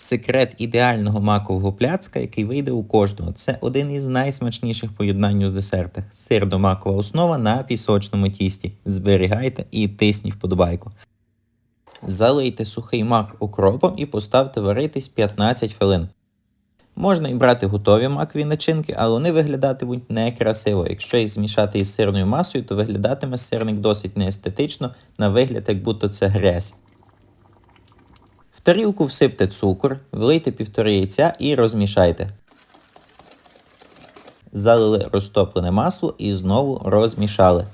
Секрет ідеального макового пляцка, який вийде у кожного. Це один із найсмачніших поєднань у десертах. Сирно-макова основа на пісочному тісті. Зберігайте і тисніть вподобайку. Залийте сухий мак укропом і поставте варитись 15 хвилин. Можна і брати готові макові начинки, але вони виглядатимуть некрасиво. Якщо їх змішати із сирною масою, то виглядатиме сирник досить неестетично, на вигляд, як будто це грязь. Тарілку всипте цукор, влийте півтори яйця і розмішайте. Залили розтоплене масло і знову розмішали.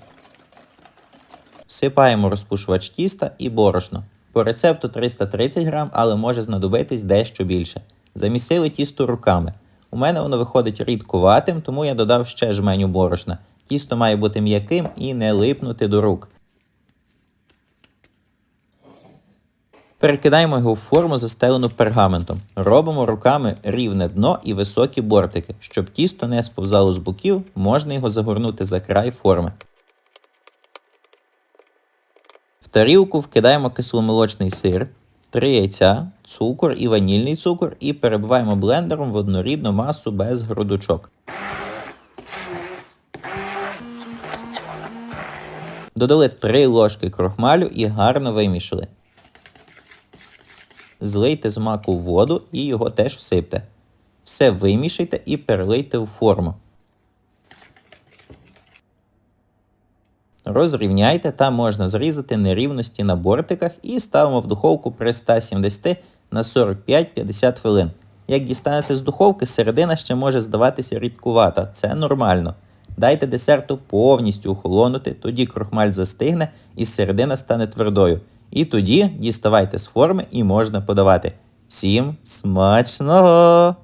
Всипаємо розпушувач тіста і борошно. По рецепту 330 грам, але може знадобитись дещо більше. Замісили тісто руками. У мене воно виходить рідкуватим, тому я додав ще жменю борошна. Тісто має бути м'яким і не липнути до рук. Перекидаємо його в форму, застелену пергаментом. Робимо руками рівне дно і високі бортики. Щоб тісто не сповзало з боків, можна його загорнути за край форми. В тарілку вкидаємо кисломолочний сир, 3 яйця, цукор і ванільний цукор і перебиваємо блендером в однорідну масу без грудочок. Додали 3 ложки крохмалю і гарно вимішали. Злийте з маку воду і його теж всипте. Все вимішайте і перелийте в форму. Розрівняйте та можна зрізати нерівності на бортиках і ставимо в духовку при 170 на 45-50 хвилин. Як дістанете з духовки, середина ще може здаватися рідкувата, це нормально. Дайте десерту повністю охолонути, тоді крохмаль застигне і середина стане твердою. І тоді діставайте з форми і можна подавати. Всім смачного!